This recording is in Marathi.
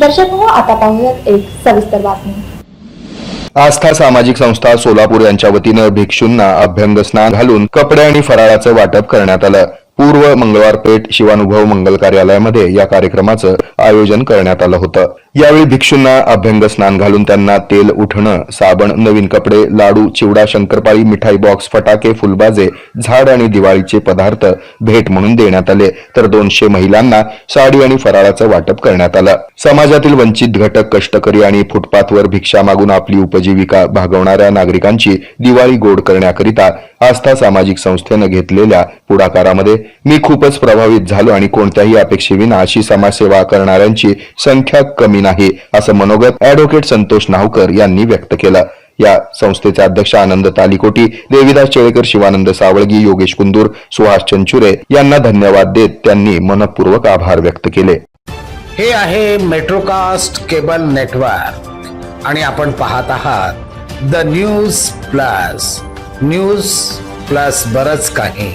दर्शक हो आता पाहूयात एक सविस्तर बातमी. आस्था सामाजिक संस्था सोलापूर यांच्या वतीनं भिक्षूंना अभ्यंग स्नान घालून कपडे आणि फराळाचं वाटप करण्यात आलं. पूर्व मंगळवार पेठ शिवानुभव मंगल कार्यालयामध्ये या कार्यक्रमाचं आयोजन करण्यात आलं होतं. यावेळी भिक्षूंना अभ्यंग स्नान घालून त्यांना तेल उठणं साबण नवीन कपडे लाडू चिवडा शंकरपाळी मिठाई बॉक्स फटाके फुलबाजे झाड आणि दिवाळीचे पदार्थ भेट म्हणून देण्यात आले. तर दोनशे महिलांना साडी आणि फराळाचं वाटप करण्यात आलं. समाजातील वंचित घटक कष्टकरी आणि फुटपाथवर भिक्षा मागून आपली उपजीविका भागवणाऱ्या नागरिकांची दिवाळी गोड करण्याकरिता आस्था सामाजिक संस्थेनं घेतलेल्या पुढाकारामध्ये मी खूपच प्रभावित झालो आणि कोणत्याही अपेक्षेविना अशी समाजसेवा करणाऱ्यांची संख्या कमी नाही असं मनोगत अॅडव्होकेट संतोष नावकर यांनी व्यक्त केलं. या संस्थेचे अध्यक्ष आनंद तालिकोटी देविदास चेळेकर शिवानंद सावळगी योगेश कुंदूर सुहास चंचुरे यांना धन्यवाद देत त्यांनी मनपूर्वक आभार व्यक्त केले. हे आहे मेट्रोकास्ट केबल नेटवर्क आणि आपण पाहत आहात the news plus news plus बरच काही.